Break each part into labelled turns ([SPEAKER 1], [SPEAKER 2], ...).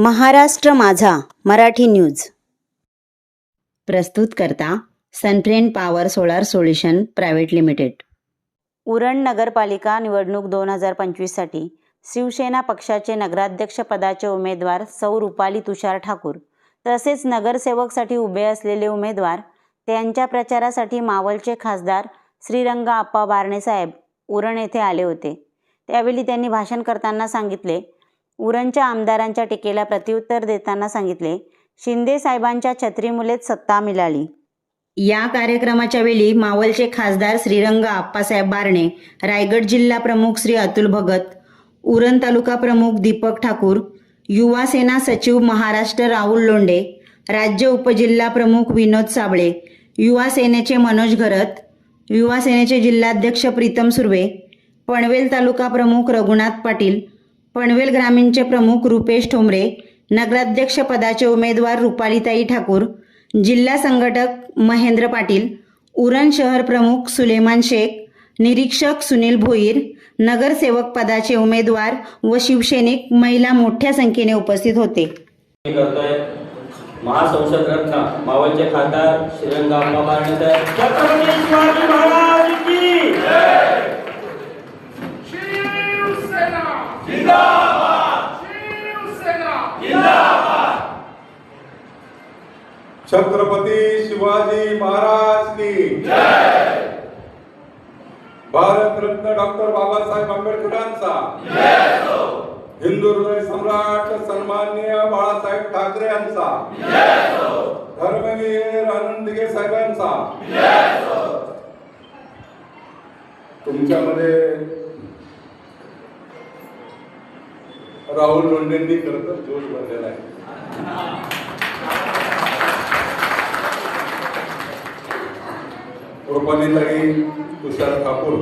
[SPEAKER 1] महाराष्ट्र माझा मराठी न्यूज. प्रस्तुत करता Sunfriend power solar solution private limited. Uran नगरपालिका निवडणूक दोन हजार पंचवीससाठी शिवसेना पक्षाचे नगराध्यक्षपदाचे उमेदवार सौ रुपाली तुषार ठाकूर तसेच नगरसेवकसाठी उभे असलेले उमेदवार त्यांच्या प्रचारासाठी मावलचे खासदार श्रीरंग आप्पा बारणेसाहेब उरण येथे आले होते. त्यावेळी त्यांनी भाषण करताना सांगितले उरणच्या आमदारांच्या टीकेला प्रत्युत्तर देताना सांगितले शिंदे साहेबांच्या छत्रीमुळेच सत्ता मिळाली या कार्यक्रमाच्या वेळी मावलचे खासदार श्रीरंग आप्पासाहेब बारणे रायगड जिल्हा प्रमुख श्री अतुल भगत उरण तालुका प्रमुख दीपक ठाकूर युवा सेना सचिव महाराष्ट्र राहुल लोंडे राज्य उपजिल्हा प्रमुख विनोद साबळे युवा सेनेचे मनोज घरत युवा सेनेचे जिल्हाध्यक्ष प्रीतम सुर्वे पनवेल तालुका प्रमुख रघुनाथ पाटील पनवेल ग्रामीणचे प्रमुख रुपेश ठोंबरे नगराध्यक्ष पदाचे उमेदवार रुपालीताई ठाकूर जिल्हा संघटक महेंद्र पाटील उरण शहर प्रमुख सुलेमान शेख निरीक्षक सुनील भोईर नगरसेवक पदाचे उमेदवार व शिवसैनिक महिला मोठ्या संख्येने उपस्थित होते.
[SPEAKER 2] मावळचे खासदार श्रीरंग अप्पा बारणे साहेब छत्रपती शिवाजी महाराज की
[SPEAKER 3] शिवसेना जिंदाबाद शिवसेना
[SPEAKER 4] छत्रपती शिवाजी महाराज की भारतरत्न डॉक्टर बाबासाहेब आंबेडकरांचा हिंदू हृदय सम्राट सन्मान्य बाळासाहेब ठाकरे यांचा धर्मवीर आनंदगे साहेबांचा तुमच्यामध्ये राहुल लोंढेंनी खरं तर जोश भरलेला आहे. रुपालीताई तुषार ठाकूर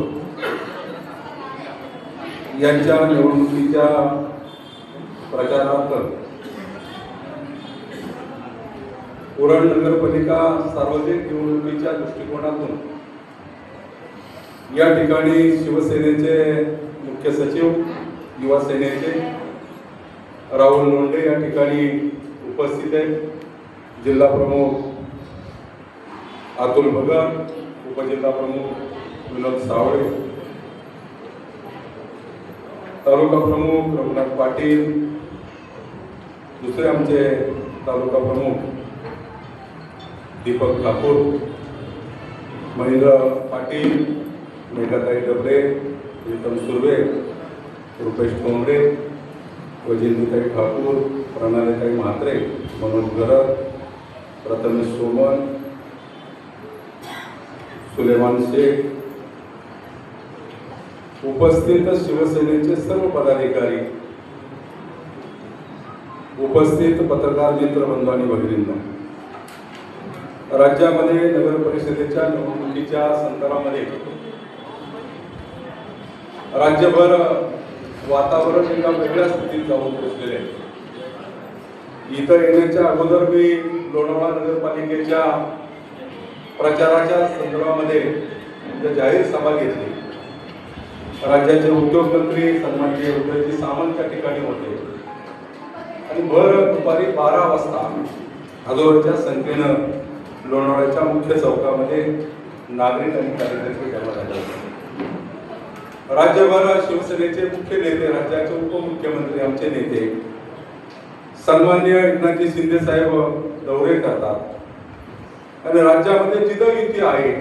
[SPEAKER 4] यांच्या निवडणुकीच्या प्रचारार्थ उरण नगरपालिका सार्वजनिक निवडणुकीच्या दृष्टिकोनातून या ठिकाणी शिवसेनेचे मुख्य सचिव युवा सेनेचे राहुल लोंढे या ठिकाणी उपस्थित आहेत. जिल्हा प्रमुख अतुल भगत उपजिल्हा प्रमुख विनोद सावळे तालुका प्रमुख रघुनाथ पाटील दुसरे आमचे तालुका प्रमुख दीपक ठाकूर महेंद्र पाटील मेघाताई डबरे प्रीतम सुर्वे रुपेश ठोंबरे वजिंदीताई ठाकूर प्रणालीताई म्हात्रे मनोज गरड प्रथमेश सोमन सुलेमान शेख उपस्थित शिवसेनेचे सर्व पदाधिकारी उपस्थित पत्रकार मित्रबंधू आणि भगिनींना राज्यामध्ये नगर परिषदेच्या निवडणुकीच्या संदर्भामध्ये राज्यभर वातावरण एका वेगळ्या स्थितीत जाऊन पोहोचलेले आहे. इथं येण्याच्या अगोदर मी लोणावळा नगरपालिकेच्या प्रचाराच्या संदर्भामध्ये म्हणजे जाहीर सभा घेतली. राज्याचे उद्योगमंत्री सन्माननीय उदयजी सामंत त्या ठिकाणी होते. आणि भर दुपारी बारा वाजता हजारोच्या संख्येनं लोणावळ्याच्या मुख्य चौकामध्ये नागरिक आणि कार्यकर्ते राज्यभर शिवसेनेचे मुख्य नेते राज्याचे उपमुख्यमंत्री आमचे नेते. सन्मान्य एकनाथजी शिंदे साहेब दौरे करतात. आणि राज्यामध्ये जिथं युती आहे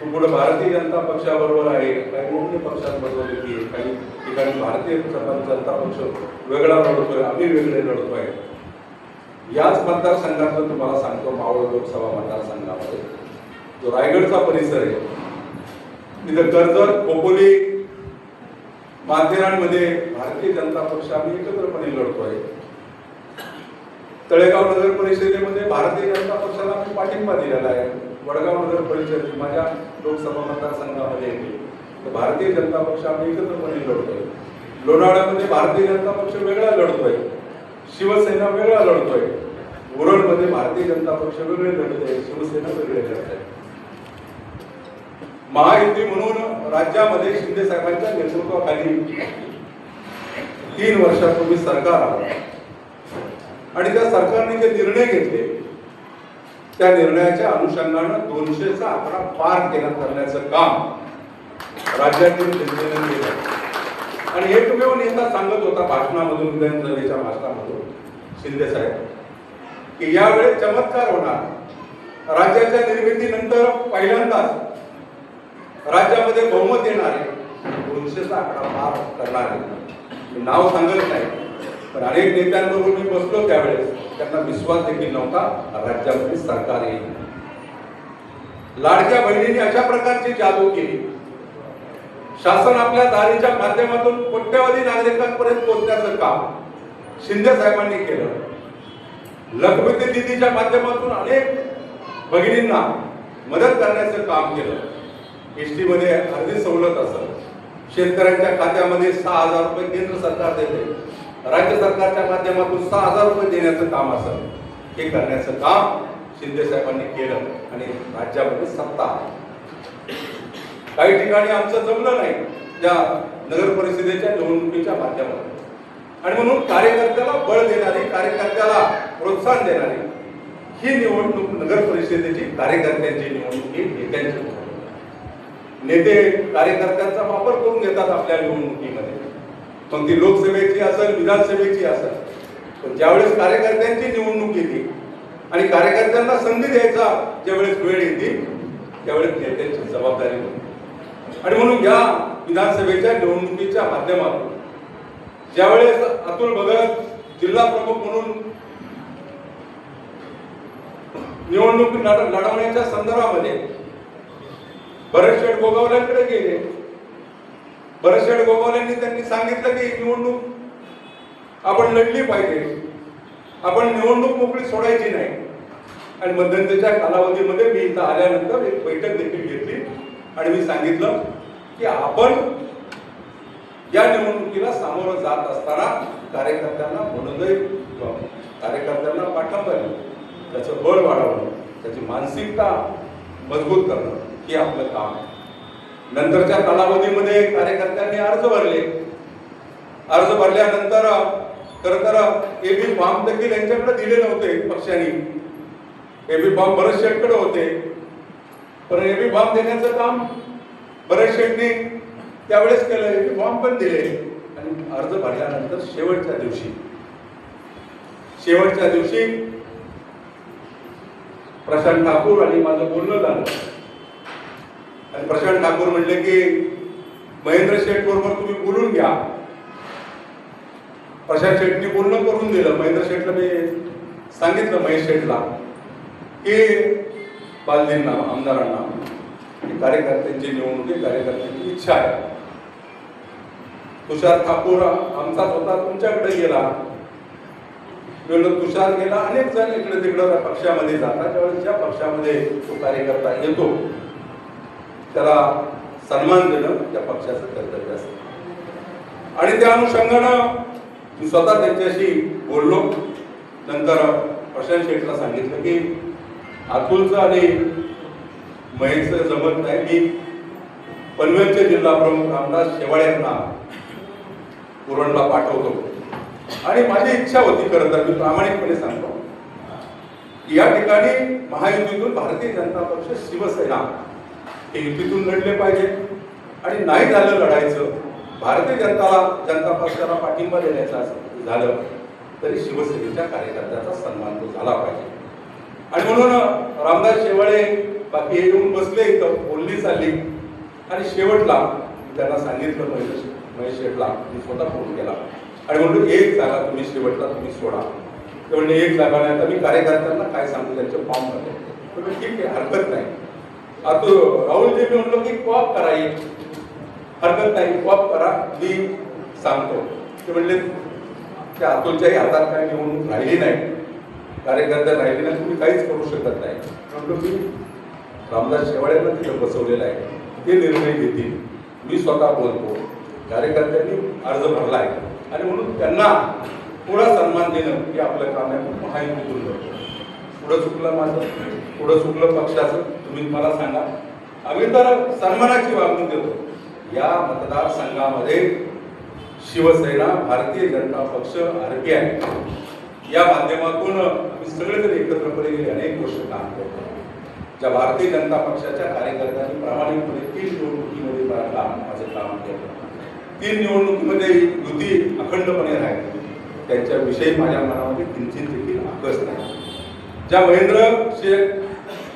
[SPEAKER 4] तो पुढे भारतीय जनता पक्षाबरोबर आहे काही अन्य पक्षांबरोबर युती आहे काही ठिकाणी भारतीय जनता पक्ष वेगळा लढतोय आम्ही वेगळे लढतोय. याच मतदारसंघातलं तुम्हाला सांगतो मावळ लोकसभा मतदारसंघामध्ये. जो रायगडचा परिसर आहे तिथं कर्जत खोपोली माथेरानमध्ये भारतीय जनता पक्ष आम्ही एकत्रपणे लढतोय तळेगाव नगर परिषदेमध्ये भारतीय जनता पक्षाला आम्ही पाठिंबा दिलेला आहे. वडगाव नगर परिषद माझ्या लोकसभा मतदारसंघामध्ये येते. तर भारतीय जनता पक्ष आम्ही एकत्रपणे लढतोय लोणावळ्यामध्ये भारतीय जनता पक्ष वेगळा लढतोय शिवसेना वेगळा लढतोय उरणमध्ये भारतीय जनता पक्ष वेगळे लढत आहे. शिवसेना वेगळे लढत आहे. महायुती म्हणून राज्यामध्ये शिंदे साहेबांच्या नेतृत्वाखाली तीन वर्षापूर्वी सरकार आलं. आणि त्या सरकारने जे निर्णय घेतले त्या निर्णयाच्या अनुषंगानं दोनशेचा आकडा पार केला करण्याचं काम राज्यातील जनतेने केलं. आणि एकमेव नेता सांगत होता भाषणामधून विधानसभेच्या भाषणामधून शिंदे साहेब की यावेळेस चमत्कार होणार. राज्याच्या निर्मितीनंतर पहिल्यांदाच राज्यामध्ये बहुमत येणारे दोनशेचा आकडा पार करणारे. नाव सांगत नाही पण अनेक नेत्यांबरोबर मी बसलो त्यावेळेस. त्यांना विश्वास देखील नव्हता राज्यामध्ये सरकार येईल. लाडक्या बहिणीने अशा प्रकारची जादू केली. शासन आपल्या दारीच्या माध्यमातून कोट्यवधी नागरिकांपर्यंत पोहोचण्याचं काम शिंदे साहेबांनी केलं. लखपती दिदीच्या माध्यमातून अनेक भगिनींना मदत करण्याचं काम केलं. एसमध्ये अर्धी सवलत असं शेतकऱ्यांच्या खात्यामध्ये सहा हजार रुपये केंद्र सरकार देते. राज्य सरकारच्या माध्यमातून सहा हजार रुपये देण्याचं काम असं हे करण्याचं काम शिंदे साहेबांनी केलं आणि राज्यामध्ये सत्ता काही ठिकाणी आमचं जमलं नाही त्या नगर परिषदेच्या निवडणुकीच्या माध्यमातून. आणि म्हणून कार्यकर्त्याला बळ देणारी कार्यकर्त्याला प्रोत्साहन देणारी ही निवडणूक नगर परिषदेची कार्यकर्त्यांची निवडणूक ही नेत्यांची नेते कार्यकर्त्यांचा वापर करून घेतात आपल्या निवडणुकीमध्ये. मग ती लोकसभेची असेल विधानसभेची असेल पण ज्यावेळेस कार्यकर्त्यांची निवडणूक येते आणि कार्यकर्त्यांना संधी द्यायचा ज्यावेळेस वेळ येते त्यावेळेस नेत्यांची जबाबदारी होते आणि म्हणून या विधानसभेच्या निवडणुकीच्या माध्यमातून ज्यावेळेस अतुल भगत जिल्हा प्रमुख म्हणून निवडणूक लढवण्याच्या संदर्भामध्ये भरतशेठ गोगावल्यांकडे गेले. भरतशेठ गोगावल्यांनी त्यांनी सांगितलं की निवडणूक आपण लढली पाहिजे. आपण निवडणूक मोकळी सोडायची नाही. आणि मध्यंतरीच्या कालावधीमध्ये मी इथं आल्यानंतर एक बैठक देखील घेतली. आणि मी सांगितलं की आपण या निवडणुकीला सामोरं जात असताना कार्यकर्त्यांना मनोदय कार्यकर्त्यांना पाठिंबा त्याचं बळ वाढवणं त्याची मानसिकता मजबूत करणं. हे आपलं काम आहे. नंतरच्या कालावधीमध्ये कार्यकर्त्यांनी अर्ज भरले. अर्ज भरल्यानंतर खर तर ए बी फॉर्म देखील यांच्याकडे दिले नव्हते पक्षांनी. बी फॉर्म भरत शेटकडे होते. पण ए बी फॉर्म देण्याचं काम भरत शेटनी त्यावेळेस केलं बी फॉर्म पण दिले. आणि अर्ज भरल्यानंतर शेवटच्या दिवशी शेवटच्या दिवशी प्रशांत ठाकूर आणि माझं बोलणं झालं. आणि प्रशांत ठाकूर म्हणले की महेंद्र शेठ बरोबर तुम्ही बोलून घ्या. प्रशांत शेठनी बोलणं करून दिलं. महेंद्र शेठला मी सांगितलं महेश शेठला की बालदींना आमदारांना कार्यकर्त्यांची निवडणुकी कार्यकर्त्यांची इच्छा आहे. तुषार ठाकूर आमचाच होता तुमच्याकडे गेला. तुषार गेला अनेक जण इकडे तिकडं पक्षामध्ये जातात. त्यावेळेस ज्या पक्षामध्ये तो कार्यकर्ता येतो त्याला सन्मान देणं त्या पक्षाचं कर्तव्य असतं. आणि त्या अनुषंगानं मी स्वतः त्यांच्याशी बोललो. नंतर प्रशांत शेठला सांगितलं की अतुलचं आणि महेशचं जमत नाही. मी पनवेलचे जिल्हा प्रमुख रामदास शेवाळे यांना पाठवतो. आणि माझी इच्छा होती खरं तर मी प्रामाणिकपणे सांगतो. या ठिकाणी महायुतीतून भारतीय जनता पक्ष शिवसेना हे युतीतून लढले पाहिजे. आणि नाही झालं लढायचं भारतीय जनताला जनता पक्षाला पाठिंबा देण्याचं असं झालं. तरी शिवसेनेच्या कार्यकर्त्याचा सन्मान तो झाला पाहिजे. आणि म्हणून रामदास शेवाळे बाकी येऊन बसले इथं बोलली चालली. आणि शेवटला त्यांना सांगितलं महेश महेश शेठला मी स्वतः फोन केला. आणि म्हणून एक जागा तुम्ही शेवटला तुम्ही सोडा. ते एक जागा नाही. आता मी कार्यकर्त्यांना काय सांगू त्यांचे फॉर्म भरले ठीक आहे हरकत नाही. आता राहुलजी मी म्हणलो की कॉप करा एक हरकत नाही कॉप करा मी सांगतो ते म्हणले त्या अतुलच्याही हातात काय निवडणूक राहिली नाही? कार्यकर्ते राहिले नाही तुम्ही काहीच करू शकत नाही. म्हणलो मी रामदास शेवाळ्यांना तिथं बसवलेलं आहे. ते निर्णय घेतील. मी स्वतः बोलतो. कार्यकर्त्यांनी अर्ज भरला आहे आणि म्हणून त्यांना थोडा सन्मान देणं हे आपलं काम आहे महायुतीतून करतो. पुढं चुकलं माझं पुढं चुकलं पक्षाचं तुम्ही मला सांगा. आम्ही तर सन्मानाची वागणूक देतो. या मतदारसंघामध्ये शिवसेना भारतीय जनता पक्ष आरपीआय या माध्यमातून आम्ही सगळेजण एकत्रपणे गेले अनेक वर्ष काम करतो. ज्या भारतीय जनता पक्षाच्या कार्यकर्त्यांनी प्रामाणिकपणे तीन निवडणुकीमध्ये काम माझं काम केलं तीन निवडणुकीमध्ये युती अखंडपणे राहिली. त्यांच्याविषयी माझ्या मनामध्ये किंचित देखील आकस नाही ज्या महेंद्र शेठ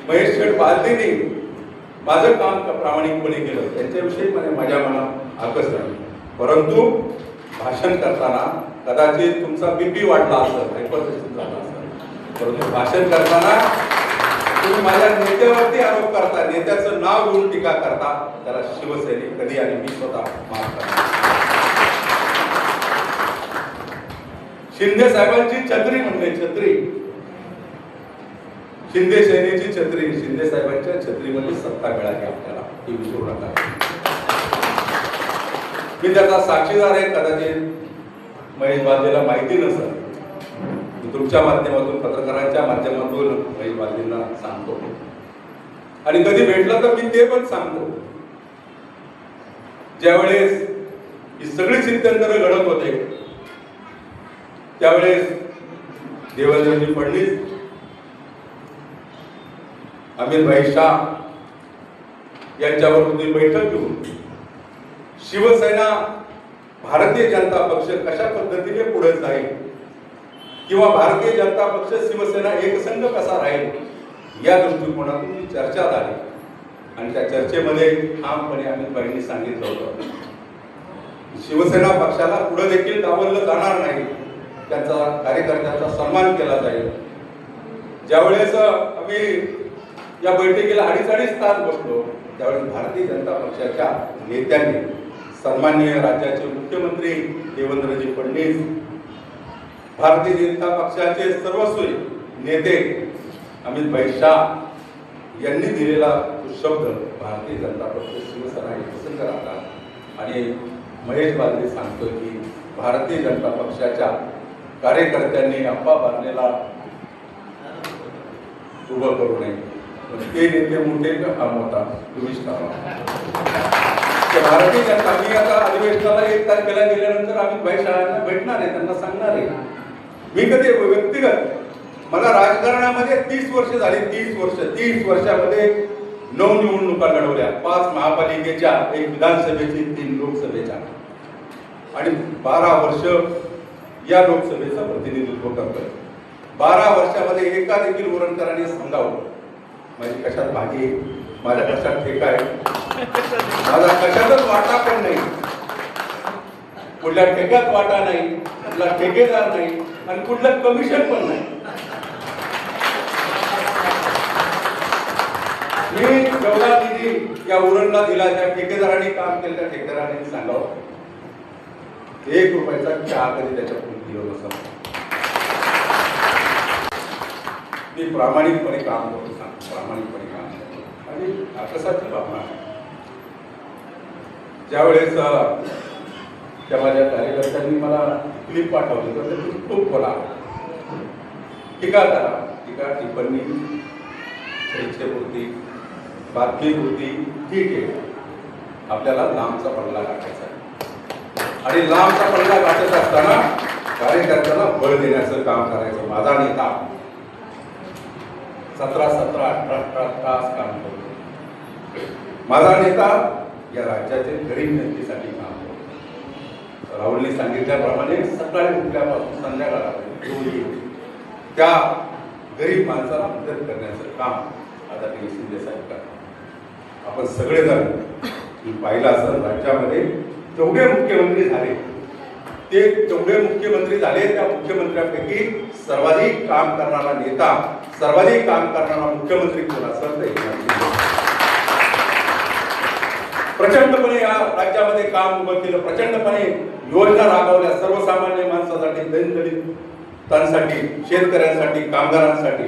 [SPEAKER 4] महेश शेठ बालदेनी माझं काम प्रामाणिकपणे केलं त्यांच्याविषयी मला माझ्या मनात आकस नाही परंतु भाषण करताना कदाचित तुमचा बीपी वाढला असेल हायपरटेन्शन झाला असेल. परंतु भाषण करताना तुम्ही माझ्या नेत्यावरती आरोप करता नेत्याचं नाव घेऊन टीका करता त्याला शिवसैनिक कधी आणि मी स्वतः माफ करतो शिंदे साहेबांची छत्री म्हणजे छत्री. शिंदे सेनेची छत्री. शिंदे साहेबांच्या छत्रीमध्ये सत्ता मिळाली आपल्याला. ही विसरू नका. मी त्याचा साक्षीदार आहे कदाचित महेश बालदेला माहिती नसेल. मी तुमच्या माध्यमातून पत्रकारांच्या माध्यमातून महेश बालदेंना सांगतो. आणि कधी भेटलं तर मी ते पण सांगतो. ज्यावेळेस ही सगळी चिंतनकर घडत होते त्यावेळेस देवेंद्रजी फडणवीस अमित भाई शाह यांच्यावर तुम्ही बैठक घेऊन शिवसेना भारतीय जनता पक्ष कशा पद्धतीने पुढे जाईल? किंवा भारतीय जनता पक्ष शिवसेना एकसंघ कसा राहील? या दृष्टिकोनातून ही चर्चा झाली. आणि त्या चर्चेमध्ये ठामपणे अमितभाईंनी सांगितलं होतं. शिवसेना पक्षाला पुढे देखील डावललं जाणार नाही. त्यांचा कार्यकर्त्यांचा सन्मान केला जाईल. ज्यावेळेस आम्ही या बैठकीला अडीच अडीच तास बसलो. त्यावेळेस भारतीय जनता पक्षाच्या नेत्यांनी सन्मान्य राज्याचे मुख्यमंत्री देवेंद्रजी फडणवीस भारतीय जनता पक्षाचे सर्वस्वी नेते अमित भाई शाह यांनी दिलेला तो शब्द भारतीय जनता पक्ष शिवसेना प्रसंग राहतात आणि महेश बालदे सांगतो की भारतीय जनता पक्षाच्या कार्यकर्त्यांनी अप्पा बांधलेला उभं करू नये. पण ते नेते मोठे का मोठा तुम्हीच ठरवा ते भारतीय जनता मी आता अधिवेशनाला एक तारखेला गेल्यानंतर आम्ही भाई शाळांना भेटणार आहे त्यांना सांगणार आहे. मी कधी व्यक्तिगत मला राजकारणामध्ये तीस वर्ष झाली तीस वर्ष तीस वर्षामध्ये नऊ निवडणुका लढवल्या. पाच महापालिकेच्या एक विधानसभेची तीन लोकसभेच्या. आणि बारा वर्ष या लोकसभेचं प्रतिनिधित्व करतोय. बारा वर्षामध्ये एका देखील उरणकरांनी सांगावं माझी कशात भागी माझ्या कशात ठेका आहे? माझा कशातच वाटा पण नाही. कुठल्या ठेक्यात वाटा नाही कुठला ठेकेदार नाही आणि कुठलं कमिशन पण नाही. मी जेवढा निधी या उरणला दिला त्या ठेकेदाराने काम केलं त्या ठेकेदारांनी सांगावं. एक रुपयाचा चहा कधी त्याच्या पुढे दिलं नसं मी प्रामाणिकपणे काम करतो सांगतो प्रामाणिकपणे काम करतो. आणि कसाची भावना आहे ज्यावेळेस त्या माझ्या कार्यकर्त्यांनी मला क्लिप पाठवली तर त्याची खूप बोला. टीका करा. टीका टिप्पणी बातगी होती ठीक आहे. आपल्याला लांबचा पल्ला गाठायचा. आहे आणि लांबचा पल्ला गाठत असताना कार्यकर्त्यांना बळ देण्याचं काम करायचं. माझा नेता सतरा सतरा अठरा अठरा तास काम करतो माझा नेता या राज्याचे गरीब जनतेसाठी काम करतो राहुलने सांगितल्याप्रमाणे सकाळी उठल्यापासून संध्याकाळपर्यंत त्या गरीब माणसाला मदत करण्याचं काम आता ते शिंदे साहेब करतात. आपण सगळेजण मी पाहिलं असं राज्यामध्ये तेवढे मुख्यमंत्री झाले ते जेवढे मुख्यमंत्री झाले त्या मुख्यमंत्र्यांपैकी सर्वाधिक काम करणारा नेता सर्वाधिक काम करणारा मुख्यमंत्री कोण असेल प्रचंडपणे या राज्यामध्ये काम उभं केलं प्रचंडपणे योजना राबवल्या सर्वसामान्य माणसासाठी दैनंदिनीसाठी शेतकऱ्यांसाठी कामगारांसाठी.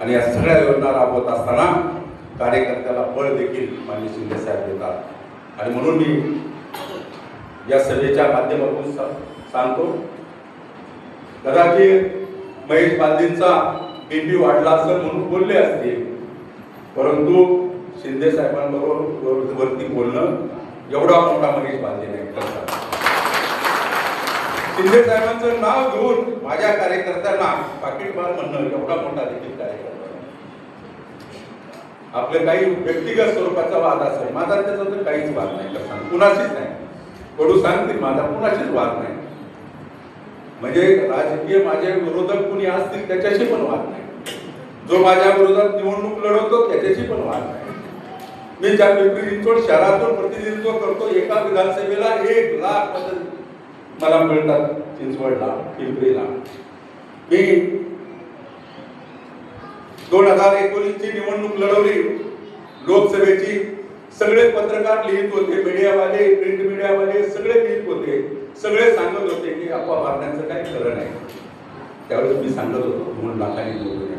[SPEAKER 4] आणि या सगळ्या योजना राबवत असताना कार्यकर्त्याला बळ देखील मान्य शिंदे साहेब देतात. आणि म्हणून मी या सभेच्या माध्यमातून सांगतो. कदाचित महेश बांधींचा बीपी वाढला असं म्हणून बोलले असते परंतु शिंदे साहेबांबरोबर वरती बोलणं एवढा मोठा महेश बालदी नाही शिंदे साहेबांचं नाव घेऊन माझ्या कार्यकर्त्यांना पाकिटमार म्हणणं एवढा मोठा देखील कार्यकर्ता आपलं काही व्यक्तिगत स्वरूपाचा वाद असेल माझा त्याचा तर काहीच वाद नाही खरं सांग कुणाशीच नाही. कडू सांगतील माझा कुणाशीच वाद नाही. म्हणजे राजकीय माझे विरोधक कुणी असतील त्याच्याशी पण वाद नाही. जो माझ्या विरोधात निवडणूक लढवतो त्याच्याशी पण वाद नाही. मी ज्या पिंपरी चिंचवड शहरातून प्रतिनिधित्व करतो एका विधानसभेला एक लाख मला मिळतात चिंचवडला पिंपरीला. मी दोन हजार एकोणीसची निवडणूक लढवली लोकसभेची सगळे पत्रकार लिहित होते मीडियावाले प्रिंट मीडियावाले सगळे लिहित होते. सगळे सांगत होते की अफवा मारण्याचं काही खरं नाही. त्यावेळेस मी सांगत होतो म्हणून लाखांनी निवडून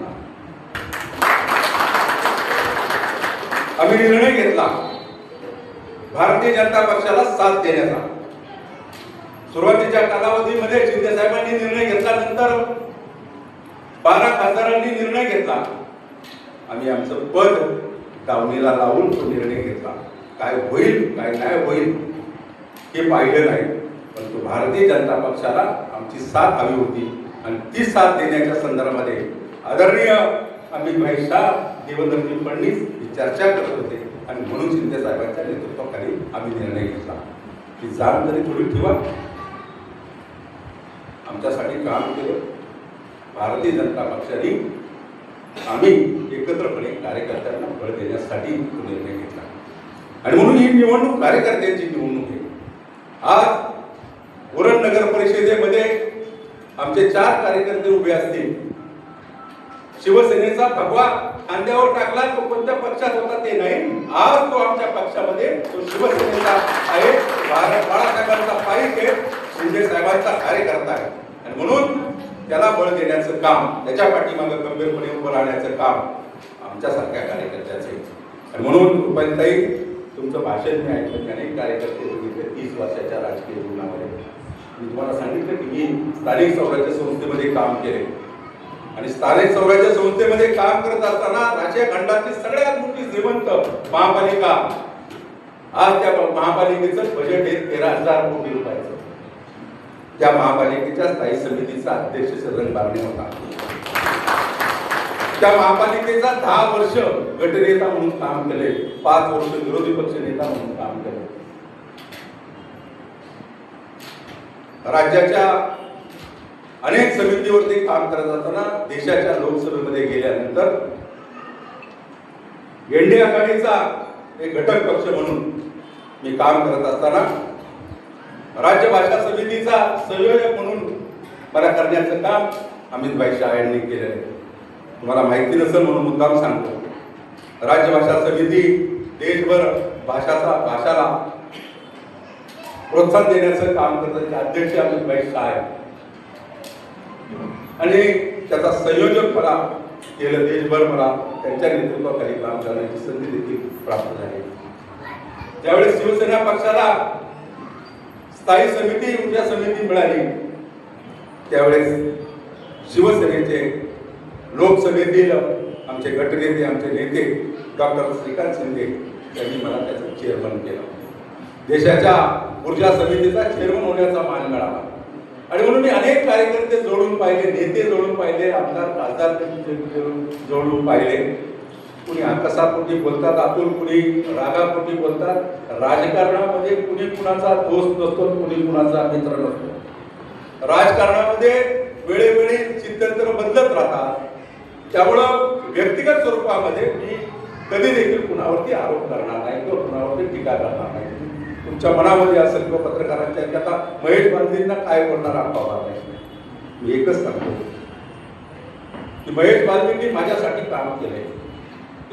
[SPEAKER 4] आम्ही निर्णय घेतला. भारतीय जनता पक्षाला साथ देण्याचा. सुरुवातीच्या कालावधीमध्ये शिंदे साहेबांनी निर्णय नंतर बारा खासदारांनी निर्णय घेतला. आम्ही आमचं पद दावणीला लावून तो निर्णय घेतला. काय होईल काय नाही होईल हे पाहिलं नाही. परंतु भारतीय जनता पक्षाला आमची साथ हवी होती. आणि ती साथ देण्याच्या संदर्भामध्ये आदरणीय अमित भाई शाह देवेंद्रजी फडणवीस ही चर्चा करत होते. आणि म्हणून शिंदे साहेबांच्या नेतृत्वाखाली आम्ही निर्णय घेतला. की जाण तरी थोडी ठेवा. आमच्यासाठी काम केलं. भारतीय जनता पक्षाने आम्ही एकत्रपणे कार्यकर्त्यांना बळ देण्यासाठी तो निर्णय घेतला. आणि म्हणून ही निवडणूक कार्यकर्त्यांची निवडणूक आहे. आज उरण नगर परिषदेमध्ये आमचे चार कार्यकर्ते उभे असतील. शिवसेनेचा भगवा खांद्यावर टाकला तो कोणत्या पक्षात होता ते नाही. आज तो आमच्या पक्षामध्ये तो शिवसेनेचा आहे. बाळा- बाळासाहेबांचा पाईक आहे. शिंदे साहेबांचा कार्यकर्ता आहे. आणि म्हणून त्याला बळ देण्याचं काम त्याच्या पाठीमागं गंभीरपणे उभं राहण्याचं काम आमच्यासारख्या कार्यकर्त्याचं. आहे आणि म्हणून रुपालीताई तुमचं भाषण मी ऐकलं त्याने अनेक कार्यकर्ते बघितले तीस वर्षाच्या राजकीय जीवनामध्ये. मी तुम्हाला सांगितलं की मी स्थानिक स्वराज्य संस्थेमध्ये काम केले. आणि स्थानिक स्वराज्य संस्थेमध्ये काम करत असताना राज्य खंडातली सगळ्यात मोठी श्रीमंत महापालिका आज त्या महापालिकेचं बजेट आहे तेरा हजार कोटी रुपयाचं. त्या महापालिकेच्या स्थायी समितीचा अध्यक्ष सदन बारणे होता. त्या महापालिकेचा दहा वर्ष गटनेता म्हणून काम केले पाच वर्ष विरोधी पक्ष नेता म्हणून काम केले. राज्याच्या अनेक समितीवरती काम करत असताना देशाच्या लोकसभेमध्ये गेल्यानंतर एनडीए आघाडीचा एक घटक पक्ष म्हणून मी काम करत असताना राज्य भाषा समितीचा संयोजक म्हणून मला करण्याचं काम अमितभाई शाह यांनी केलेलं आहे. तुम्हाला माहिती नसेल म्हणून मुद्दाम सांगतो. राज्य भाषा समिती देशभर भाषाचा भाषाला प्रोत्साहन देण्याचं काम करतात अध्यक्ष अमितभाई शाह आहेत. आणि त्याचा संयोजक मला केलं देशभर मला त्यांच्या नेतृत्वाखाली काम करण्याची संधी देखील प्राप्त झाली. त्यावेळेस शिवसेना पक्षाला स्थायी समिती ऊर्जा समिती मिळाली. त्यावेळेस शिवसेनेचे लोकसभेतील आमचे गटनेते आमचे नेते डॉक्टर श्रीकांत शिंदे यांनी मला त्याचं चेअरमन केलं. देशाच्या ऊर्जा समितीचा चेअरमन होण्याचा मान मिळाला. आणि म्हणून मी अनेक कार्यकर्ते जोडून पाहिले नेते जोडून पाहिले आमदार खासदार जोडून पाहिले. कुणी आकसापोटी बोलतात आतून कुणी रागापोटी बोलतात. राजकारणामध्ये कुणी कुणाचा दोस्त नसतो कुणी कुणाचा मित्र नसतो. राजकारणामध्ये वेळोवेळी चिंतन बदलत राहतात. त्यामुळं व्यक्तिगत स्वरूपामध्ये मी कधी देखील कुणावरती आरोप करणार नाही किंवा कुणावरती टीका करणार नाही. तुमच्या मनामध्ये असेल किंवा पत्रकारांच्या की आता महेश बांधींना काय बोलणार आठवणार नाही मी एकच सांगतो. की महेश बांधींनी माझ्यासाठी काम केलंय.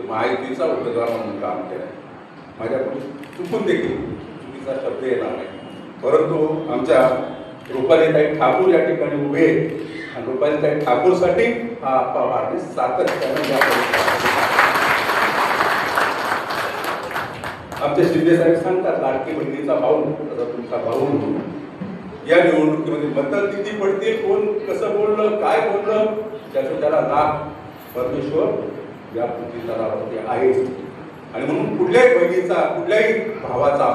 [SPEAKER 4] ते माहितीचा उमेदवार म्हणून काम केलं. माझ्याकडून चुकून देखील चुकीचा शब्द येणार नाही. परंतु आमच्या रुपालीताई ठाकूर या ठिकाणी उभे आणि रुपालीताई ठाकूरसाठी हा आप्पा भारती सातत्यानं आमचे शिंदेसाहेब सांगतात लाडकी बहिणीचा भाऊ तसा तुमचा भाऊ म्हणून. या निवडणुकीमध्ये मतं किती पडतील कोण कसं बोललं काय बोललं त्याचं त्याला लाभ परमेश्वर या पृथ्वी पृथ्वीतलावरती आहे आणि म्हणून कुठल्याही बहिणीचा कुठल्याही भावाचा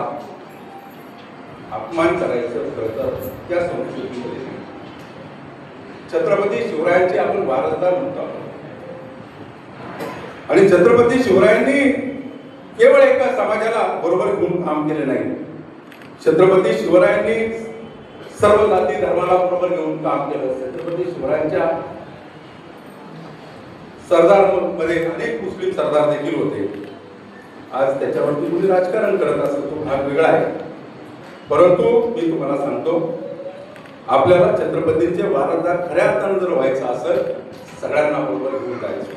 [SPEAKER 4] अपमान करायचं कळतं त्या संस्कृतीमध्ये छत्रपती शिवरायांचे आपण वारसदार म्हणतो. आणि छत्रपती शिवरायांनी केवळ एका समाजाला बरोबर घेऊन काम केले नाही. छत्रपती शिवरायांनी सर्व जाती धर्माला बरोबर घेऊन काम केलं. छत्रपती शिवरायांच्या सरदारमध्ये अनेक मुस्लिम सरदार देखील होते. आज त्याच्यावरती तुम्ही राजकारण करत असेल तो भाग वेगळा आहे. परंतु मी तुम्हाला सांगतो आपल्याला छत्रपतींचे वारसदार खऱ्या अर्थानं जर व्हायचं असेल सगळ्यांना बरोबर घेऊन जायचं.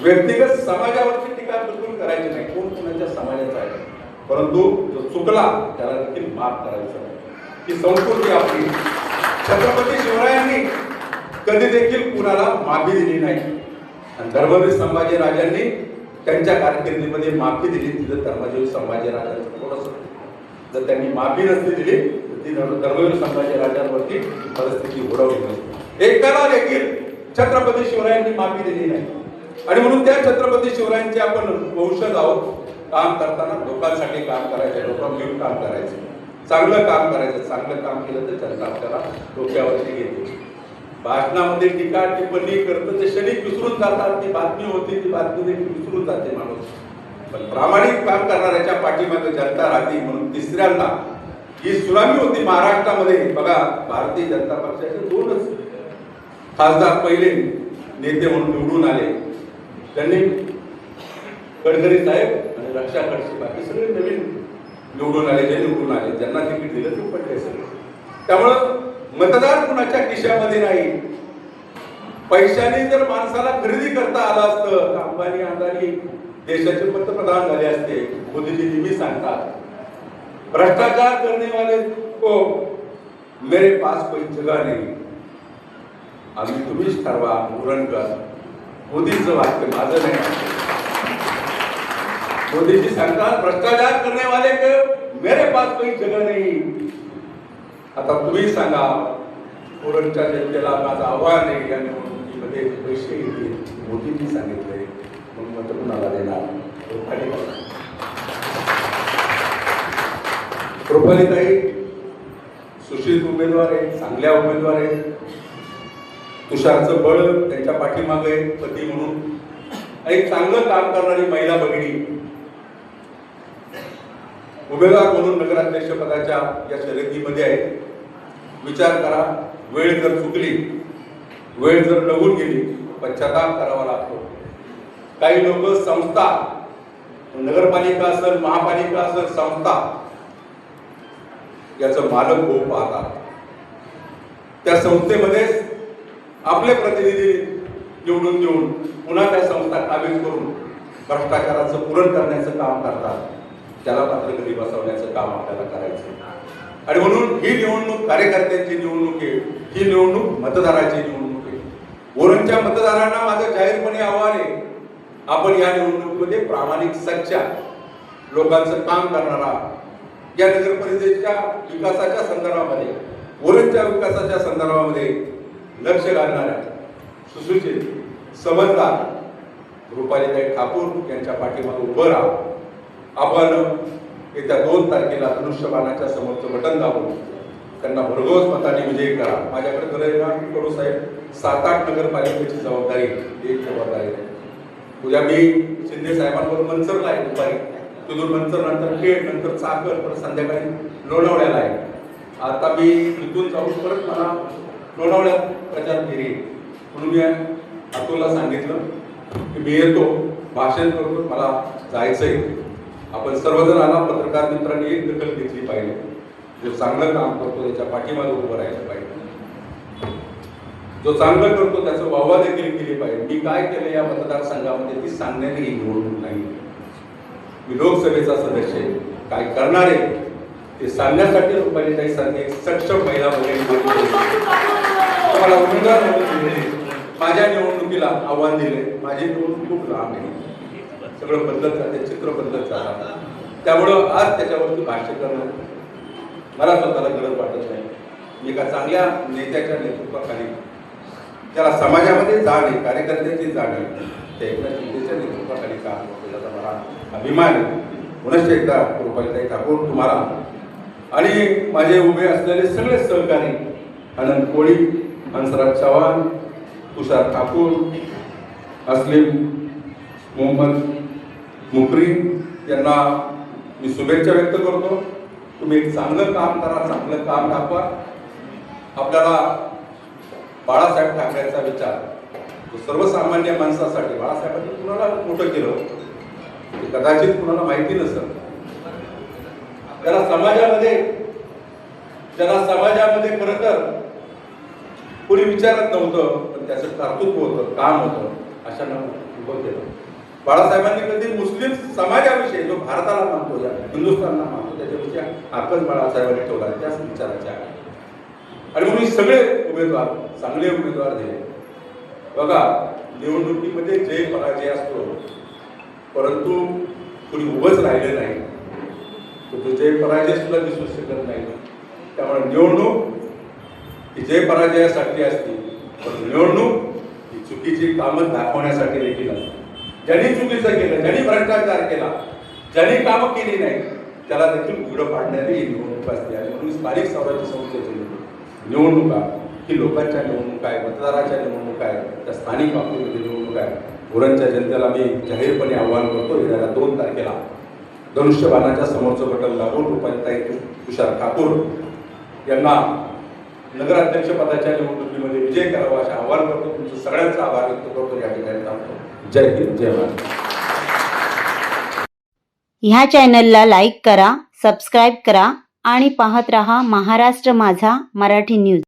[SPEAKER 4] व्यक्तिगत समाजावरची टीका बिलकुल करायची नाही. कोण कोणाच्या समाजाचा आहे? परंतु जो चुकला त्याला देखील माफ करायचं ही संस्कृती आपली. छत्रपती शिवरायांनी कधी देखील कुणाला माफी दिली नाही. आणि धर्मवीर संभाजी राजांनी त्यांच्या कारकिर्दीमध्ये माफी दिली. तिथं धर्मवीर संभाजी राजांचं थोडस जर त्यांनी माफी नसती दिली तर ती धर्मवीर संभाजी राजांवरती परिस्थिती ओढवली नसती एकाला देखील छत्रपती शिवरायांनी माफी दिली नाही. आणि म्हणून त्या छत्रपती शिवरायांचे आपण वंशज आहोत. काम करताना लोकांसाठी काम करायचं लोकांना घेऊन काम करायचं. चांगलं काम करायचं चांगलं काम केलं तर जनता आपल्याला डोक्यावरती घेते. भाषणामध्ये टीका टिप्पणी करतं ते क्षणिक विसरून जातात. ती बातमी होती ती बातमी देखील विसरून जाते माणूस. पण प्रामाणिक काम करणाऱ्याच्या पाठीमागे जनता राहते म्हणून तिसऱ्यांदा ही सुनामी होती महाराष्ट्रामध्ये. बघा भारतीय जनता पक्षाचे दोनच खासदार पहिले नेते म्हणून निवडून आले. त्यांनी गडकरी साहेब आणि रक्षा खडसे बाकी सगळे नवीन निवडून आले जे निवडून आले. ज्यांना तिकीट दिलं ते पडले सगळे. त्यामुळं मतदार कुणाच्या खिशामध्ये नाही? पैशाने जर माणसाला खरेदी करता आलं असतं तर अंबानी देशाचे पंतप्रधान झाले असते मोदीजी नेहमी सांगतात. भ्रष्टाचार करने वाले को मेरे पास कोई जगह नहीं. आम्ही तुम्हीच ठरवा उरणकर मोदींचं वाक्य माझं नाही. मोदीजी सांगतात भ्रष्टाचार करने वाले को मेरे पास कोई जगह नहीं. आता तुम्ही सांगा उरणच्या जनतेला माझं आव्हान आहे या निवडणुकीमध्ये पैसे येतील. मोदींनी सांगितले म्हणून मत कुणाला देणार? रुपालीताई. रुपालीताई सुशील उमेदवार आहे चांगल्या उमेदवार आहे तुषारचं बळ त्यांच्या पाठीमागे आहे, पती म्हणून. आणि एक चांगलं काम करणारी महिला भगिनी उमेदवार म्हणून नगराध्यक्ष पदाच्या या शर्यतीमध्ये आहेत. विचार करा. वेळ जर चुकली वेळ जर लगून गेली पश्चाताप करावा लागतो. काही लोक संस्था नगरपालिका असेल महापालिका असेल संस्था याचं मालक होऊ पाहतात. त्या संस्थेमध्येच आपले प्रतिनिधी निवडून देऊन पुन्हा त्या संस्था काबीज करून भ्रष्टाचाराचं पूरण करण्याचं काम करतात. त्याला मात्र घरी बसवण्याचं काम आपल्याला करायचं आणि म्हणून ही निवडणूक कार्यकर्त्यांची निवडणूक आहे. ही निवडणूक मतदाराची निवडणूक आहे. ओरणच्या मतदारांना माझं जाहीरपणे आव्हान आहे. आपण या निवडणुकीमध्ये प्रामाणिक सच्चा लोकांचं काम करणारा या नगर परिषदेच्या विकासाच्या संदर्भामध्ये ओरणच्या विकासाच्या संदर्भामध्ये लक्ष घालणाऱ्या सुसूचित समजदार रुपालीताई ठाकूर यांच्या पाठीमागे उभं राहा. आपण येत्या दोन तारखेला धनुष्यबाणाच्या समोरचं बटन दाबून त्यांना भरघोस मताने विजयी करा. माझ्याकडे खरं करू साहेब? सात आठ नगरपालिकेची जबाबदारी एक जबाबदारी उद्या मी शिंदे साहेबांवर मंचरला आहे दुपारी. तिथून मंचर नंतर खेड नंतर चाकर परत संध्याकाळी लोणावळ्याला आहे. आता मी इथून जाऊन परत मला लोणावळ्यात प्रचार फेरी म्हणून मी अतुलला सांगितलं की मी येतो भाषण करतो मला जायचंय. आपण सर्वजण आला पत्रकार मित्रांनी एक दखल घेतली पाहिजे. जो चांगलं काम करतो त्याच्या पाठीमागे उभं राहायला पाहिजे. जो चांगलं करतो त्याचं वाहवा देखील केली पाहिजे. मी काय केलं या मतदारसंघामध्ये ती सांगण्याची ही निवडणूक नाही. मी लोकसभेचा सदस्य आहे. काय करणार आहे? ते सांगण्यासाठी रुपालीताई सारखे एक सक्षम महिला मला उमेदवार म्हणून माझ्या निवडणुकीला आव्हान दिले माझी निवडणूक खूप लांब आहे. सगळं बदलत जाते चित्र बदलत जातात त्यामुळं आज त्याच्यावरती भाष्य करणं मला स्वतःला गरज वाटत नाही. मी एका चांगल्या नेत्याच्या नेतृत्वाखाली त्याला समाजामध्ये जाणे आहे कार्यकर्त्याची जाणे आहे. त्या एकनाथ शिंदेच्या नेतृत्वाखाली काम त्याचा मला अभिमान आहे. पुनश्च एकदा रुपालीताई ठाकूर तुम्हाला आणि माझे उभे असलेले सगळे सहकारी आनंद कोळी हंसराज चव्हाण तुषार ठाकूर अस्लीम मोहम्मद मुकरी यांना मी शुभेच्छा व्यक्त करतो. तुम्ही एक चांगलं काम करा चांगलं काम दाखवा. आपल्याला बाळासाहेब ठाकरेंचा विचार. तो सर्वसामान्य माणसासाठी बाळासाहेबांनी कुणाला मोठं केलं? ते कदाचित कुणाला माहिती नसेल. त्याला समाजामध्ये त्याला समाजामध्ये खरं तर कोणी विचारत नव्हतं पण त्याचं कर्तृत्व होतं काम होतं अशा उभं केलं. बाळासाहेबांनी कधी मुस्लिम समाजाविषयी जो भारताला मानतो या हिंदुस्थानला मानतो त्याच्याविषयी आपण बाळासाहेबांनी ठेवला त्याच विचाराचे आहे. आणि म्हणून सगळे उमेदवार चांगले उमेदवार दिले. बघा निवडणुकीमध्ये जय पराजय असतो परंतु कुणी उभंच राहिले नाही. तर तो जय पराजय सुद्धा दिसू शकत नाही. त्यामुळे निवडणूक ही जय पराजयासाठी असते पण निवडणूक ही चुकीची कामं दाखवण्यासाठी देखील असते. ज्यांनी चुकीचं केलं ज्यांनी भ्रष्टाचार केला ज्यांनी कामं केली नाही त्याला देखील उघडं पाडण्याची ही निवडणूक असते. आणि म्हणून स्थानिक स्वराज्य संस्थेची निवडणुका ही लोकांच्या निवडणुका आहे मतदाराच्या निवडणुका आहे त्या स्थानिक बाबतीमध्ये निवडणूक आहे. पुरणच्या जनतेला मी जाहीरपणे आव्हान करतो येणाऱ्या दोन तारखेला धनुष्यबाणाच्या समोरचं बटन लागून रुपालीताई तुषार ठाकूर यांना नगराध्यक्षपदाच्या निवडणुकीमध्ये विजय करावा असे आव्हान करतो. तुमचं सगळ्यांचा आभार व्यक्त करतो. या ठिकाणी थांबतो. जय हिंद जय महाराष्ट्र.
[SPEAKER 1] ह्या चॅनलला लाईक करा सबस्क्राईब करा आणि पाहत रहा महाराष्ट्र माझा मराठी न्यूज.